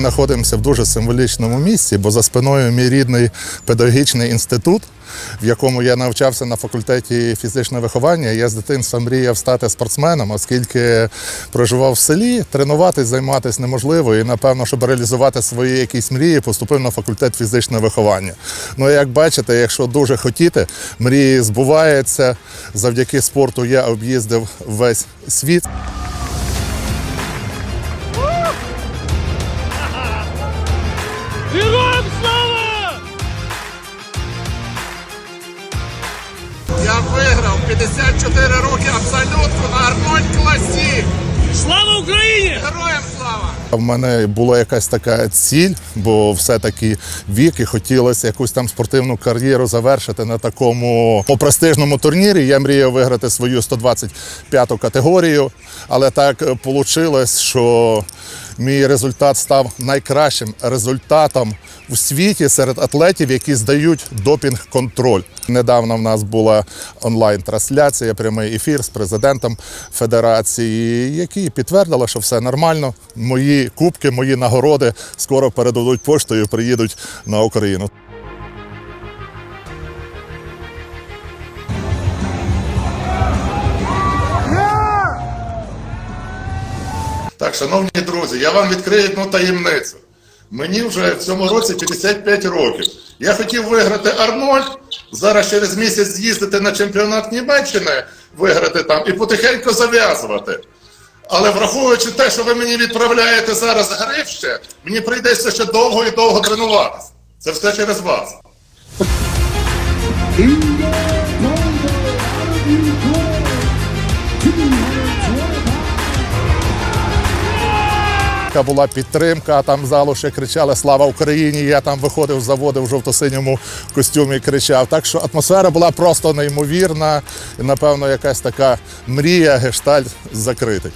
знаходимося в дуже символічному місці, бо за спиною мій рідний педагогічний інститут, в якому я навчався на факультеті фізичного виховання. Я з дитинства мріяв стати спортсменом, оскільки проживав в селі, тренуватись, займатися неможливо. І напевно, щоб реалізувати свої якісь мрії, поступив на факультет фізичного виховання. Ну, як бачите, якщо дуже хотіти, мрії збуваються. Завдяки спорту я об'їздив весь світ. Виграв 54 роки абсолютку на Арнольд Класі. Слава Україні! Героям слава! В мене була якась така ціль, бо все-таки вік і хотілося якусь там спортивну кар'єру завершити на такому ну, престижному турнірі. Я мріяв виграти свою 125-ту категорію, але так вийшло, що мій результат став найкращим результатом у світі серед атлетів, які здають допінг-контроль. Недавно в нас була онлайн-трансляція, прямий ефір з президентом федерації, який підтвердила, що все нормально. Мої кубки, мої нагороди скоро передадуть поштою, приїдуть на Україну. Так, шановні друзі, я вам відкрию одну таємницю. Мені вже в цьому році 55 років. Я хотів виграти Арнольд, зараз через місяць з'їздити на чемпіонат Німеччини, виграти там і потихеньку зав'язувати. Але враховуючи те, що ви мені відправляєте зараз гриф ще, мені прийдеться ще довго і довго тренуватися. Це все через вас. Яка була підтримка, там залу ще кричали Слава Україні! Я там виходив з заводу в жовто-синьому костюмі кричав. Так що атмосфера була просто неймовірна. І, напевно, якась така мрія, гештальт закритий.